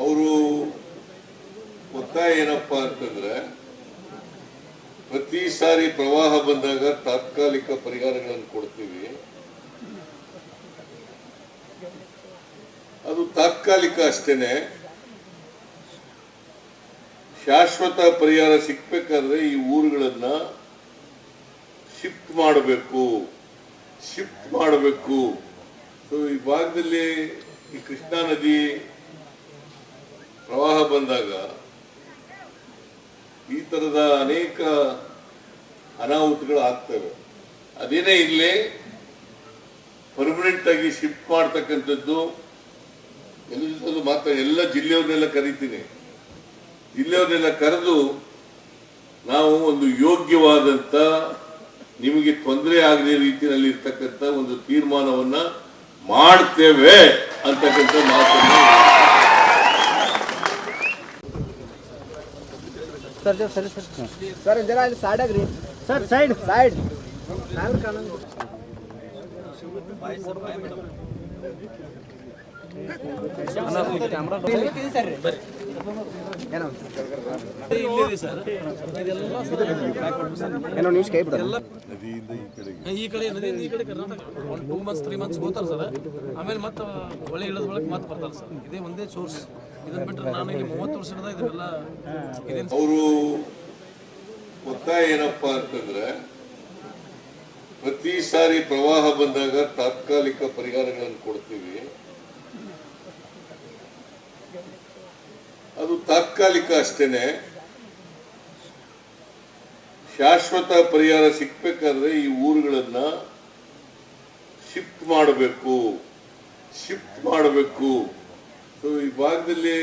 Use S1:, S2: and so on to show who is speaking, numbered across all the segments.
S1: ಅವರು ಒತ್ತಾಯ ಏನಪ್ಪ ಅಂತಂದ್ರೆ, ಪ್ರತಿ ಸಾರಿ ಪ್ರವಾಹ ಬಂದಾಗ ತಾತ್ಕಾಲಿಕ ಪರಿಹಾರಗಳನ್ನು ಕೊಡ್ತೀವಿ. ಅದು ತಾತ್ಕಾಲಿಕ ಅಷ್ಟೇನೆ. ಶಾಶ್ವತ ಪರಿಹಾರ ಸಿಕ್ಬೇಕಾದ್ರೆ ಈ ಊರುಗಳನ್ನ ಶಿಫ್ಟ್ ಮಾಡಬೇಕು ಶಿಫ್ಟ್ ಮಾಡಬೇಕು. ಸೊ ಈ ಭಾಗದಲ್ಲಿ ಈ ಕೃಷ್ಣಾ ನದಿ ಬಂದಾಗ ಈ ತರದ ಅನೇಕ ಅನಾಹುತಗಳು ಆಗ್ತವೆ. ಅದೇನೇ ಇರಲಿ ಪರ್ಮನೆಂಟ್ ಆಗಿ ಶಿಫ್ಟ್ ಮಾಡ್ತಕ್ಕಂಥದ್ದು ಮಾತ್ರ ಎಲ್ಲ ಜಿಲ್ಲೆಯವ್ರನ್ನೆಲ್ಲ ಕರೀತೀನಿ. ಜಿಲ್ಲೆಯವ್ರನ್ನೆಲ್ಲ ಕರೆದು ನಾವು ಒಂದು ಯೋಗ್ಯವಾದಂತ ನಿಮಗೆ ತೊಂದರೆ ಆಗದ ರೀತಿಯಲ್ಲಿ ಇರ್ತಕ್ಕಂಥ ಒಂದು ತೀರ್ಮಾನವನ್ನ ಮಾಡ್ತೇವೆ ಅಂತಕ್ಕಂಥ ಮಾತನ್ನು
S2: ಸರ್ ಸರ್ ಸರಿ ಸರ್. ಸರ್ ಜರ ಅಲ್ಲಿ ಸೈಡ್ ರೀ ಸರ್ ಸೈಡ್ ಸೈಡ್ ಏನೋ ನ್ಯೂಸ್ ಕೈ ಬಿಡಲ್ಲ
S1: ನದಿಯಿಂದ ಈ
S3: ಕಡೆ ನದಿಯಿಂದ ಈ ಕಡೆ ಕರ್ನಾಟಕ. ಒಂದು ಟೂ ಮಂತ್ಸ್ ತ್ರೀ ಮಂತ್ಸ್ ಹೋಗ್ತಾರೆ ಸರ್. ಆಮೇಲೆ ಮತ್ತೆ ಹೊಳೆ ಇಳಿದ ಒಳಗೆ ಮತ್ತೆ ಬರ್ತಾರೆ ಸರ್. ಇದೇ ಒಂದೇ ಸೋರ್ಸ್
S1: ಅವರು ಒತ್ತಾಯ ಏನಪ್ಪಾ ಅಂತಂದ್ರೆ ಪ್ರತಿ ಸಾರಿ ಪ್ರವಾಹ ಬಂದಾಗ ತಾತ್ಕಾಲಿಕ ಪರಿಹಾರಗಳನ್ನು ಕೊಡ್ತೀವಿ. ಅದು ತಾತ್ಕಾಲಿಕ ಅಷ್ಟೇನೆ. ಶಾಶ್ವತ ಪರಿಹಾರ ಸಿಕ್ಬೇಕಾದ್ರೆ ಈ ಊರುಗಳನ್ನ ಶಿಫ್ಟ್ ಮಾಡಬೇಕು. ಶಿಫ್ಟ್ ಮಾಡಬೇಕು. ಸೊ ಈ ಭಾಗದಲ್ಲಿ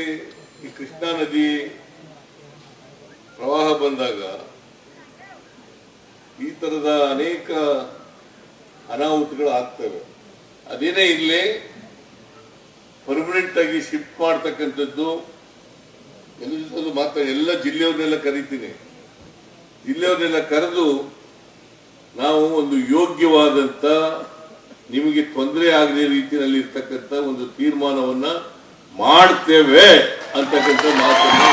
S1: ಈ ಕೃಷ್ಣಾ ನದಿ ಪ್ರವಾಹ ಬಂದಾಗ ಈ ತರದ ಅನೇಕ ಅನಾಹುತಗಳು ಆಗ್ತವೆ. ಅದೇನೇ ಇರಲಿ ಪರ್ಮನೆಂಟ್ ಆಗಿ ಶಿಫ್ಟ್ ಮಾಡ್ತಕ್ಕಂಥದ್ದು, ಎಲ್ಲ ಮಾತ್ರ ಎಲ್ಲ ಜಿಲ್ಲೆಯವ್ರನ್ನೆಲ್ಲ ಕರೀತೀನಿ. ಜಿಲ್ಲೆಯವ್ರನ್ನೆಲ್ಲ ಕರೆದು ನಾವು ಒಂದು ಯೋಗ್ಯವಾದಂತ ನಿಮಗೆ ತೊಂದರೆ ಆಗದೇ ರೀತಿಯಲ್ಲಿ ಇರ್ತಕ್ಕಂಥ ಒಂದು ತೀರ್ಮಾನವನ್ನ ಮಾಡ್ತೇವೆ ಅಂತಕ್ಕಂಥ ಮಾತನ್ನು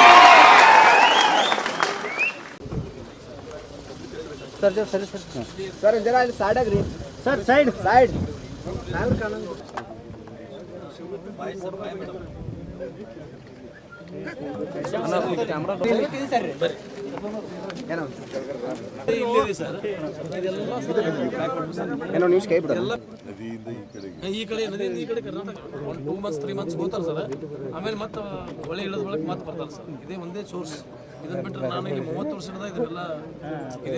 S2: ಸರ್ ಸರ್ ಸರಿ ಸರ್. ಸರ್ ಅಲ್ಲಿ ಸೈಡ್ ಆಗ್ರಿ. Sir side. ಸೈಡ್
S3: ಸರ್ ಇದೆಲ್ಲ
S2: ಏನೋ
S1: ಈ
S3: ಕಡೆ ನದಿಯಿಂದ ಈ ಕಡೆ Karnataka two months three months ಹೋಗ್ತಾರೆ ಸರ್. ಆಮೇಲೆ ಮತ್ತೆ ಹೊಳೆ ಇಳಿದ ಬಳಕ ಮತ್ತೆ ಬರ್ತಾರೆ ಸರ್ ಇದೇ ಒಂದೇ ಸೋರ್ಸ್ ಇದನ್ನ ಬಿಟ್ಟರೆ ನಾನು ಇಲ್ಲಿ ಮೂವತ್ತು ವರ್ಷದ ಇದನ್ನೆಲ್ಲ ಇದೇನು